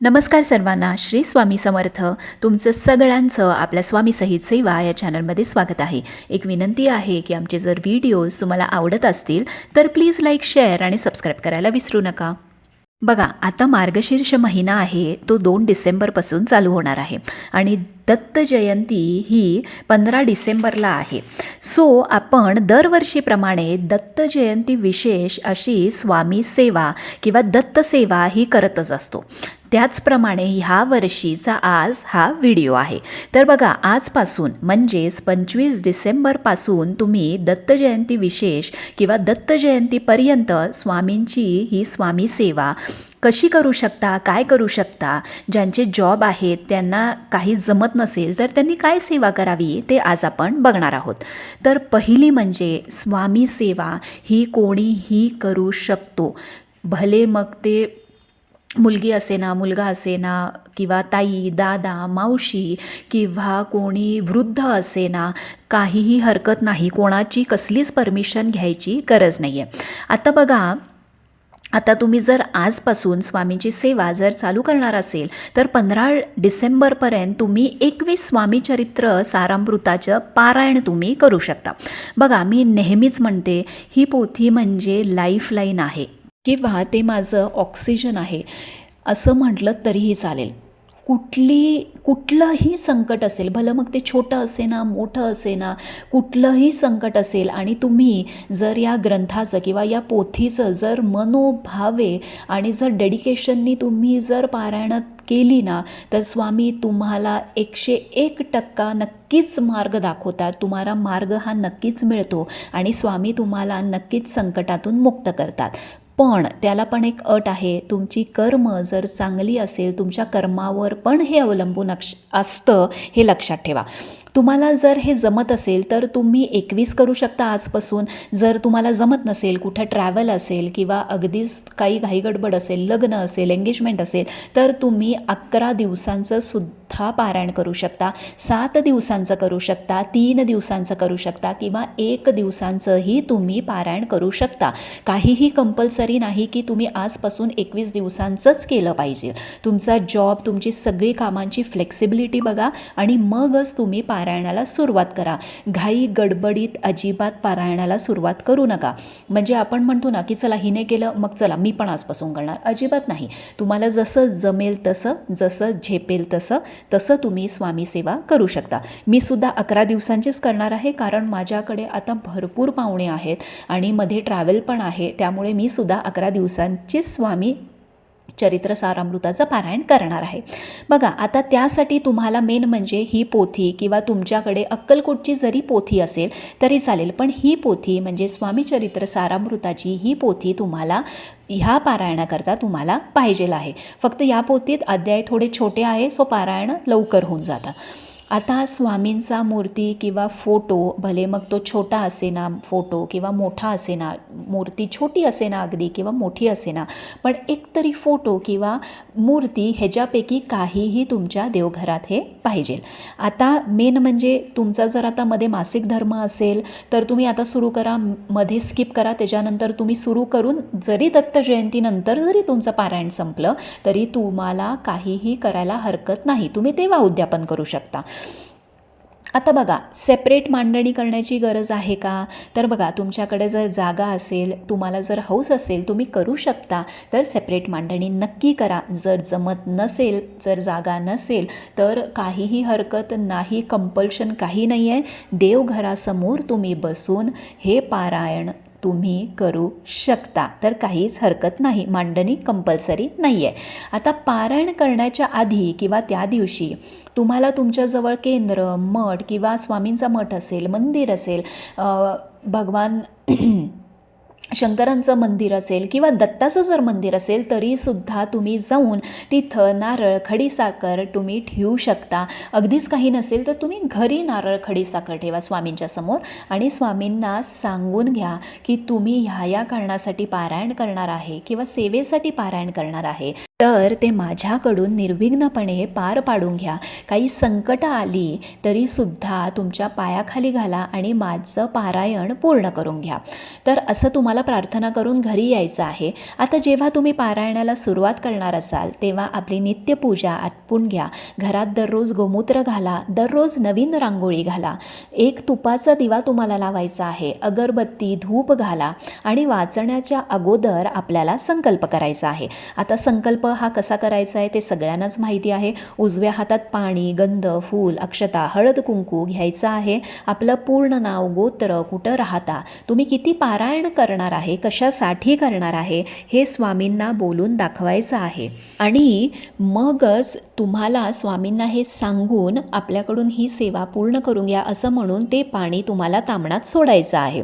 नमस्कार सर्वांना श्री स्वामी समर्थ. तुमचं सगळ्यांचं आपल्या स्वामी सहित सेवा या चॅनलमध्ये स्वागत आहे. एक विनंती आहे की आमचे जर व्हिडिओज तुम्हाला आवडत असतील तर प्लीज लाईक शेअर आणि सबस्क्राईब करायला विसरू नका. बघा आता मार्गशीर्ष महिना आहे तो दोन डिसेंबरपासून चालू होणार आहे. आणि दत्त जयंती ही पंधरा डिसेंबरला आहे. सो आपण दरवर्षीप्रमाणे दत्त जयंती विशेष अशी स्वामी सेवा किंवा दत्त सेवा ही करतच असतो. त्याचप्रमाणे ह्या वर्षीचा आज हा व्हिडिओ आहे. तर बघा आजपासून म्हणजेच पंचवीस डिसेंबरपासून तुम्ही दत्त जयंती विशेष किंवा दत्त जयंतीपर्यंत स्वामींची ही स्वामी सेवा कशी करू शकता काय करू शकता ज्यांचे जॉब आहेत त्यांना काही जमत नसेल तर त्यांनी काय सेवा करावी ते आज आपण बघणार आहोत. तर पहिली म्हणजे स्वामी सेवा ही कोणीही करू शकतो. भले मग ते मुलगी असेना मुलगा असेना किंवा ताई दादा मावशी किंवा कोणी वृद्ध असेना काहीही हरकत नाही. कोणाची कसलीच परमिशन घ्यायची गरज नाही आहे आता बघा आता तुम्ही जर आजपासून स्वामीची सेवा जर चालू करणार असेल तर पंधरा डिसेंबरपर्यंत तुम्ही एकवीस स्वामीचरित्र सारामृताचं पारायण तुम्ही करू शकता. बघा मी नेहमीच म्हणते ही पोथी म्हणजे लाईफलाईन आहे. किंवा ते माझं ऑक्सिजन आहे. असं म्हटलं तरीही चालेल. कुठली कुठलंही संकट असेल भलं मग ते छोटं असे ना मोठं असे ना कुठलंही संकट असेल आणि तुम्ही जर या ग्रंथाचं किंवा या पोथीचं जर मनोभावे आणि जर डेडिकेशननी तुम्ही जर पारायणात केली ना तर स्वामी तुम्हाला एकशे एक टक्का नक्कीच मार्ग दाखवतात. तुम्हाला मार्ग हा नक्कीच मिळतो आणि स्वामी तुम्हाला नक्कीच संकटातून मुक्त करतात. पण त्याला पण एक अट आहे. तुमची कर्म जर चांगली असेल तुमच्या कर्मावर पण हे अवलंबून अक्ष असतं हे लक्षात ठेवा. तुम्हाला जर हे जमत असेल तर तुम्ही एकवीस करू शकता आजपासून. जर तुम्हाला जमत नसेल कुठं ट्रॅव्हल असेल किंवा अगदीच काही घाईगडबड असेल लग्न असेल एंगेजमेंट असेल तर तुम्ही अकरा दिवसांचं सुद्धा पारायण करू शकता. सात दिवसांचं करू शकता तीन दिवसांचं करू शकता किंवा एक दिवसांचंही तुम्ही पारायण करू शकता. काहीही कंपल्सरी नाही की तुम्ही आजपासून एकवीस दिवसांचंच केलं पाहिजे. तुमचा जॉब तुमची सगळी कामांची फ्लेक्सिबिलिटी बघा आणि मगच तुम्ही पारायणाला सुरुवात करा. घाई गडबडीत अजिबात पारायणाला सुरुवात करू नका. म्हणजे आपण म्हणतो ना की चला हिने केलं मग चला मी पण आजपासून करणार. अजिबात नाही. तुम्हाला जसं जमेल तसं जसं झेपेल तसं तसं तुम्ही स्वामी सेवा करू शकता. मी सुद्धा अकरा दिवसांचीच करणार आहे कारण माझ्याकडे आता भरपूर पाहुणे आहेत आणि मध्ये ट्रॅव्हल पण आहे त्यामुळे मी सुद्धा अकरा दिवसांचीच स्वामी चरित्र सारामृताचं पारायण करणार आहे. बघा आता त्यासाठी तुम्हाला मेन म्हणजे ही पोथी किंवा तुमच्याकडे अक्कलकोटची जरी पोथी असेल तरी चालेल. पण ही पोथी म्हणजे स्वामी चरित्र सारामृताची ही पोथी तुम्हाला ह्या पारायणाकरता तुम्हाला पाहिजेल आहे. फक्त या पोथीत अध्याय थोडे छोटे आहे सो पारायण लवकर होऊन जातं. आता स्वामींचा मूर्ती किंवा फोटो भले मग तो छोटा असे ना फोटो किंवा मोठा असे ना मूर्ती छोटी असे ना अगदी किंवा मोठी असे ना पण एकतरी फोटो किंवा मूर्ती ह्याच्यापैकी काहीही तुमच्या देवघरात हे पाहिजे आता मेन म्हणजे तुमचा जर आता मध्ये मासिक धर्म असेल तर तुम्ही आता सुरू करा मध्ये स्किप करा त्याच्यानंतर तुम्ही सुरू करून जरी दत्त जयंतीनंतर जरी तुमचं पारायण संपलं तरी तुम्हाला काहीही करायला हरकत नाही. तुम्ही तेव्हा उद्यापन करू शकता. आता बघा सेपरेट मांडणी करण्याची गरज आहे का? तर बघा तुमच्याकडे जर जागा असेल तुम्हाला जर हौस असेल तुम्ही करू शकता. तर सेपरेट मांडणी नक्की करा. जर जमत नसेल जर जागा नसेल तर काहीही हरकत नाही कंपल्शन काही नाही आहे देवघरासमोर तुम्ही बसून हे पारायण तुम्ही करू शकता. तर काहीच हरकत नाही. मांडणी कंपल्सरी नाही आहे आता पारायण करण्याच्या आधी किंवा त्या दिवशी तुम्हाला तुमच्याजवळ केंद्र मठ किंवा स्वामींचा मठ असेल मंदिर असेल भगवान शंकरांचं मंदिर असेल किंवा दत्ताचं जर मंदिर असेल तरीसुद्धा तुम्ही जाऊन तिथं नारळ खडीसाखर तुम्ही ठेवू शकता. अगदीच काही नसेल तर तुम्ही घरी नारळ खडीसाखर ठेवा स्वामींच्या समोर आणि स्वामींना सांगून घ्या की तुम्ही ह्या या कारणासाठी पारायण करणार आहे किंवा सेवेसाठी पारायण करणार आहे. तर ते माझ्याकडून निर्विघ्नपणे पार पाडून घ्या. काही संकटं आली तरीसुद्धा तुमच्या पायाखाली घाला आणि माझं पारायण पूर्ण करून घ्या. तर असं तुम्हाला प्रार्थना करून घरी यायचं आहे. आता जेव्हा तुम्ही पारायणाला सुरुवात करणार असाल तेव्हा आपली नित्यपूजा आटपून घ्या. घरात दररोज गोमूत्र घाला दररोज नवीन रांगोळी घाला. एक तुपाचा दिवा तुम्हाला लावायचा आहे अगरबत्ती धूप घाला आणि वाचण्याच्या अगोदर आपल्याला संकल्प करायचा आहे. आता संकल्प हा कसा करायचा आहे ते सगळ्यांनाच माहिती आहे. उजव्या हातात पाणी गंध फूल अक्षता हळद कुंकू घ्यायचं आहे. आपलं पूर्ण नाव गोत्र कुठं राहता? तुम्ही किती पारायण करणार आहे? कशासाठी करणार आहे? हे स्वामींना बोलून दाखवायचं आहे. आणि मगच तुम्हाला स्वामींना हे सांगून आपल्याकडून ही सेवा पूर्ण करून घ्या असं म्हणून ते पाणी तुम्हाला तांबणात सोडायचं आहे.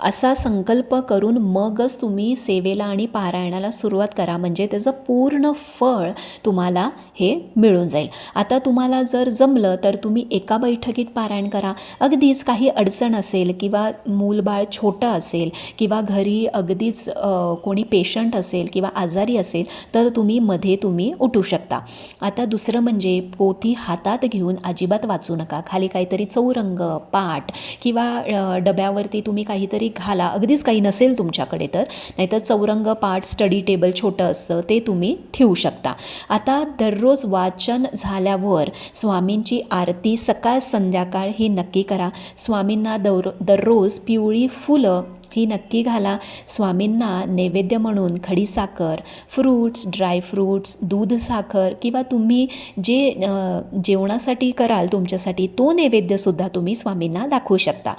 असा संकल्प करून मगच तुम्ही सेवेला आणि पारायणाला सुरुवात करा. म्हणजे त्याचं पूर्ण फळ तुम्हाला हे मिळून जाईल. आता तुम्हाला जर जमलं तर तुम्ही एका बैठकीत पारायण करा. अगदीच काही अडचण असेल किंवा मूलबाळ छोटं असेल किंवा घरी अगदीच कोणी पेशंट असेल किंवा आजारी असेल तर तुम्ही मध्ये तुम्ही उठू शकता. आता दुसरं म्हणजे पोथी हातात घेऊन अजिबात वाचू नका. खाली काहीतरी चौरंग पाठ किंवा डब्यावरती तुम्ही काहीतरी घाला. अगदीच काही नसेल तुमच्याकडे तर. नाहीतर चौरंग पाठ स्टडी टेबल छोटं असतं ते तुम्ही ठेवू शकता. आता दररोज वाचन झाल्यावर स्वामींची आरती सकाळ संध्याकाळ ही नक्की करा. स्वामींना दर दररोज पिवळी फुलं ही नक्की घाला. स्वामींना नैवेद्य म्हणून खडीसाखर फ्रूट्स ड्रायफ्रूट्स दूध साखर किंवा तुम्ही जे जेवणासाठी कराल तुमच्यासाठी तो नैवेद्यसुद्धा तुम्ही स्वामींना दाखवू शकता.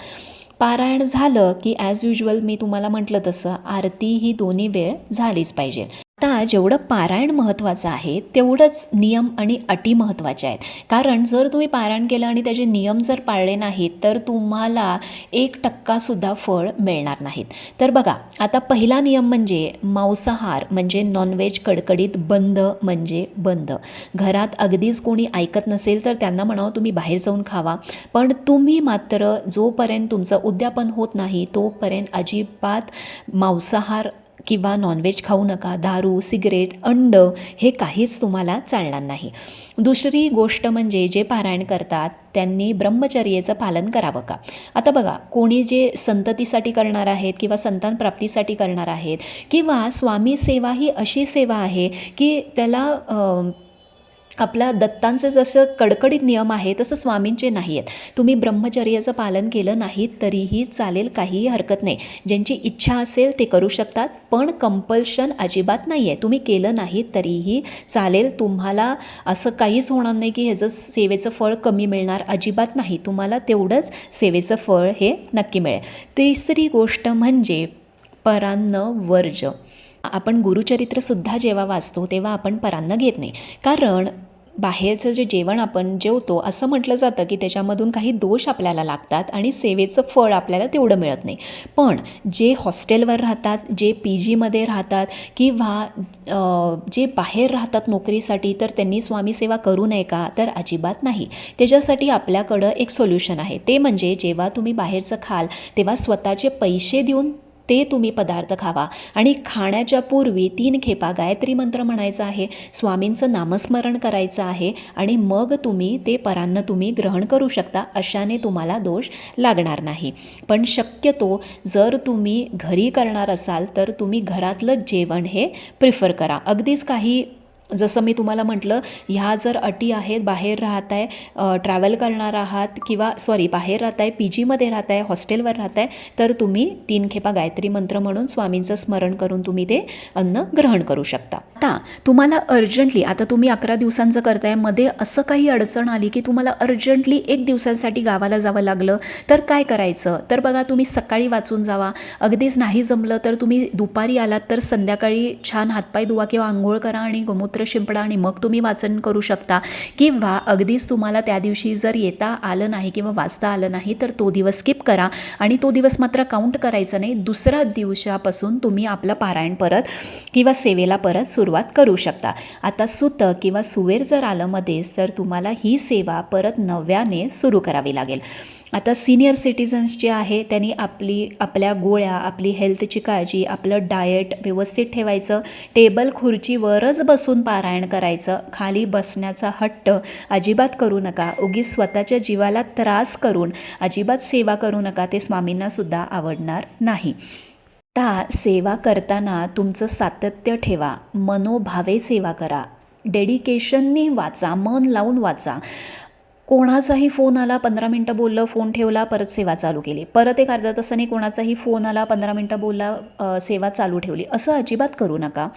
पारायण झालं की ॲज युजल मी तुम्हाला म्हटलं तसं आरती ही दोन्ही वेळ झालीच पाहिजे. आता जेवढं पारायण महत्त्वाचं आहे तेवढंच नियम आणि अटी महत्त्वाच्या आहेत. कारण जर तुम्ही पारायण केलं आणि त्याचे नियम जर पाळले नाहीत तर तुम्हाला एक टक्कासुद्धा फळ मिळणार नाहीत. तर बघा आता पहिला नियम म्हणजे मांसाहार म्हणजे नॉनव्हेज कडकडीत बंद म्हणजे बंद. घरात अगदीच कोणी ऐकत नसेल तर त्यांना म्हणावं तुम्ही बाहेर जाऊन खावा. पण तुम्ही मात्र जोपर्यंत तुमचं उद्यापन होत नाही तोपर्यंत अजिबात मांसाहार किंवा नॉनव्हेज खाऊ नका दारू सिगरेट अंड हे काहीच तुम्हाला चालणार नाही. दुसरी गोष्ट म्हणजे जे पारायण करतात त्यांनी ब्रह्मचर्येचं पालन करावं का? आता बघा कोणी जे संततीसाठी करणार आहेत किंवा संतान प्राप्तीसाठी करणार आहेत किंवा स्वामी सेवा ही अशी सेवा आहे की त्याला आपल्या दत्तांचे दत्तांचं जसं कडकडीत नियम आहे तसं स्वामींचे नाही आहेत तुम्ही ब्रह्मचर्याचं पालन केलं नाही तरीही चालेल काहीही हरकत नाही. ज्यांची इच्छा असेल ते करू शकतात पण कंपल्शन अजिबात नाही आहे तुम्ही केलं नाही तरीही चालेल. तुम्हाला असं काहीच होणार नाही की ह्याचं सेवेचं फळ कमी मिळणार. अजिबात नाही. तुम्हाला तेवढंच सेवेचं फळ हे नक्की मिळेल. तिसरी गोष्ट म्हणजे परान्न वर्ज. आपण गुरुचरित्रसुद्धा जेव्हा वाचतो तेव्हा आपण परान्न घेत नाही. कारण बाहेरचं जे जेवण आपण जेवतो असं म्हटलं जातं की त्याच्यामधून काही दोष आपल्याला लागतात आणि सेवेचं फळ आपल्याला तेवढं मिळत नाही. पण जे हॉस्टेलवर राहतात जे पी जीमध्ये राहतात किंवा जे बाहेर राहतात नोकरीसाठी तर त्यांनी स्वामी सेवा करू नये का? तर अजिबात नाही. त्याच्यासाठी आपल्याकडं एक सोल्युशन आहे. ते म्हणजे जेव्हा तुम्ही बाहेरचं खाल तेव्हा स्वतःचे पैसे देऊन ते तुम्ही पदार्थ खावा. आणि खाण्याच्या पूर्वी तीन खेपा गायत्री मंत्र म्हणायचा आहे. स्वामींचं नामस्मरण करायचं आहे आणि मग तुम्ही ते परान्न तुम्ही ग्रहण करू शकता अशाने तुम्हाला दोष लागणार नाही. पण शक्यतो जर तुम्ही घरी करणार असाल तर तुम्ही घरातलं जेवण हे प्रिफर करा. अगदीच काही जसं मी तुम्हाला म्हटलं ह्या जर अटी आहेत बाहेर राहत आहे ट्रॅव्हल करणार आहात किंवा सॉरी बाहेर राहत आहे पी जीमध्ये राहत आहे हॉस्टेलवर राहत आहे तर तुम्ही तीन खेपा गायत्री मंत्र म्हणून स्वामींचं स्मरण करून तुम्ही ते अन्न ग्रहण करू शकता. आता तुम्हाला अर्जंटली आता तुम्ही अकरा दिवसांचं करतायमध्ये असं काही अडचण आली की तुम्हाला अर्जंटली एक दिवसांसाठी गावाला जावं लागलं तर काय करायचं? तर बघा तुम्ही सकाळी वाचून जावा. अगदीच नाही जमलं तर तुम्ही दुपारी आलात तर संध्याकाळी छान हातपाय धुवा किंवा आंघोळ करा आणि गोमूत्र मंत्र शिंपडा आणि मग तुम्ही वाचन करू शकता. किंवा अगदीच तुम्हाला त्या दिवशी जर येता आलं नाही किंवा वाचता आलं नाही तर तो दिवस स्किप करा. आणि तो दिवस मात्र काउंट करायचा नाही. दुसऱ्या दिवसापासून तुम्ही आपलं पारायण परत किंवा सेवेला परत सुरुवात करू शकता. आता सुत किंवा सुवेर जर आलं मध्येच तर तुम्हाला ही सेवा परत नव्याने सुरू करावी लागेल. आता सिनियर सिटिझन्स जे आहे त्यांनी आपली आपल्या गोळ्या आपली हेल्थची काळजी आपलं डाएट व्यवस्थित ठेवायचं. टेबल खुर्चीवरच बसून पारायण करायचं. खाली बसण्याचा हट्ट अजिबात करू नका. उगीच स्वतःच्या जीवाला त्रास करून अजिबात सेवा करू नका. ते स्वामींनासुद्धा आवडणार नाही. आता सेवा करताना तुमचं सातत्य ठेवा. मनोभावे सेवा करा. डेडिकेशनने वाचा. मन लावून वाचा. कोणाचाही फोन आला पंधरा मिनटं बोललं फोन ठेवला परत सेवा चालू केली. परत एक अर्ध्या तासाने कोणाचाही फोन आला पंधरा मिनटं बोलला सेवा चालू ठेवली. असं अजिबात करू नका.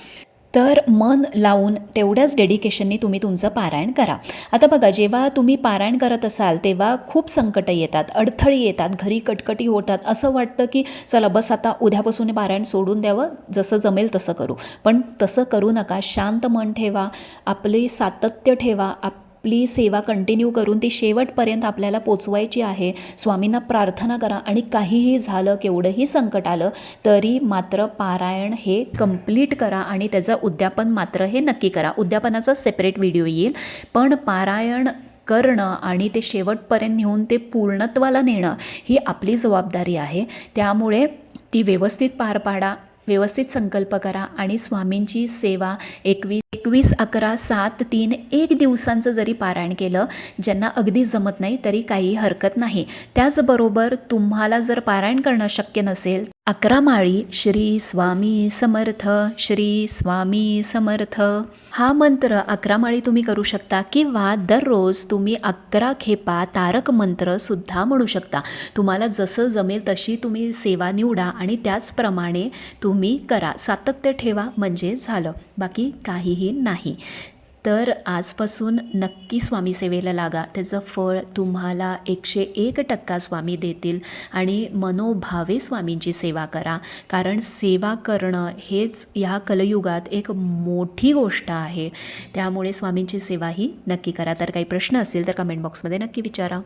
तर मन लावून तेवढ्याच डेडिकेशननी तुम्ही तुमचं पारायण करा. आता बघा जेव्हा तुम्ही पारायण करत असाल तेव्हा खूप संकटं येतात अडथळे येतात घरी कटकटी होतात. असं वाटतं की चला बस आता उद्यापासून पारायण सोडून द्यावं जसं जमेल तसं करू. पण तसं करू नका. शांत मन ठेवा आपले सातत्य ठेवा आप आपली सेवा कंटिन्यू करून ती शेवटपर्यंत आपल्याला पोचवायची आहे. स्वामींना प्रार्थना करा आणि काहीही झालं केवढंही संकट आलं तरी मात्र पारायण हे कंप्लीट करा आणि त्याचं उद्यापन मात्र हे नक्की करा. उद्यापनाचा सेपरेट व्हिडिओ येईल. पण पारायण करणं आणि ते शेवटपर्यंत नेऊन ते पूर्णत्वाला नेणं ही आपली जबाबदारी आहे. त्यामुळे ती व्यवस्थित पार पाडा. व्यवस्थित संकल्प करा आणि स्वामींची सेवा एकवीस एकवीस अकरा सात तीन एक दिवसांचं जरी पारायण केलं ज्यांना अगदी जमत नाही तरी काही हरकत नाही. त्याचबरोबर तुम्हाला जर पारायण करणं शक्य नसेल अकरा माळी श्री स्वामी समर्थ श्री स्वामी समर्थ. हा मंत्र अकरा माळी तुम्ही करू शकता किंवा दररोज तुम्ही अकरा खेपा तारक मंत्र सुद्धा म्हणू शकता. तुम्हाला जसं जमेल तशी तुम्ही सेवा निवडा आणि त्याचप्रमाणे तुम्ही करा. सातत्य ठेवा म्हणजे झालं. बाकी काहीही नाही. तर आजपासून नक्की स्वामी सेवेला लागा. त्याचं फळ तुम्हाला एकशे एक टक्का स्वामी देतील आणि मनोभावे स्वामींची सेवा करा. कारण सेवा करणं हेच ह्या कलयुगात एक मोठी गोष्ट आहे. त्यामुळे स्वामींची सेवा ही नक्की करा. तर काही प्रश्न असतील तर कमेंट बॉक्समध्ये नक्की विचारा.